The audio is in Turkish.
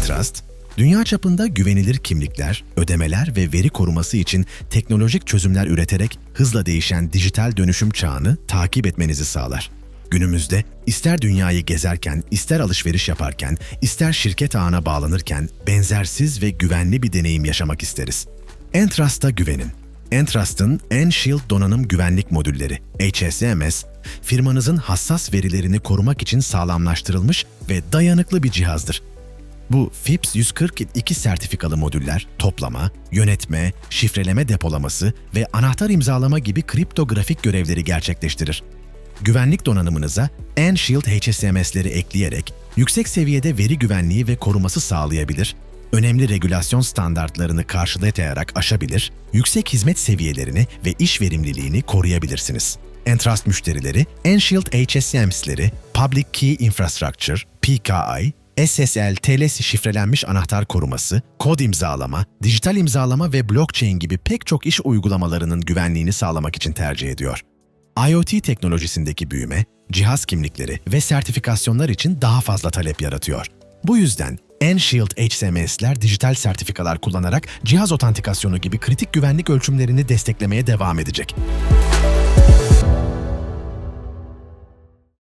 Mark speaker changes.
Speaker 1: Entrust, dünya çapında güvenilir kimlikler, ödemeler ve veri koruması için teknolojik çözümler üreterek hızla değişen dijital dönüşüm çağını takip etmenizi sağlar. Günümüzde ister dünyayı gezerken, ister alışveriş yaparken, ister şirket ağına bağlanırken benzersiz ve güvenli bir deneyim yaşamak isteriz. Entrust'a güvenin. Entrust'ın Enshield donanım güvenlik modülleri, HSMS, firmanızın hassas verilerini korumak için sağlamlaştırılmış ve dayanıklı bir cihazdır. Bu FIPS 142 sertifikalı modüller toplama, yönetme, şifreleme depolaması ve anahtar imzalama gibi kriptografik görevleri gerçekleştirir. Güvenlik donanımınıza Enshield HSMS'leri ekleyerek yüksek seviyede veri güvenliği ve koruması sağlayabilir, önemli regülasyon standartlarını karşılayarak aşabilir, yüksek hizmet seviyelerini ve iş verimliliğini koruyabilirsiniz. Entrust müşterileri Enshield HSMS'leri Public Key Infrastructure, PKI, SSL, TLS şifrelenmiş anahtar koruması, kod imzalama, dijital imzalama ve blockchain gibi pek çok iş uygulamalarının güvenliğini sağlamak için tercih ediyor. IoT teknolojisindeki büyüme, cihaz kimlikleri ve sertifikasyonlar için daha fazla talep yaratıyor. Bu yüzden Enshield HSMS'ler dijital sertifikalar kullanarak cihaz otantikasyonu gibi kritik güvenlik ölçümlerini desteklemeye devam edecek.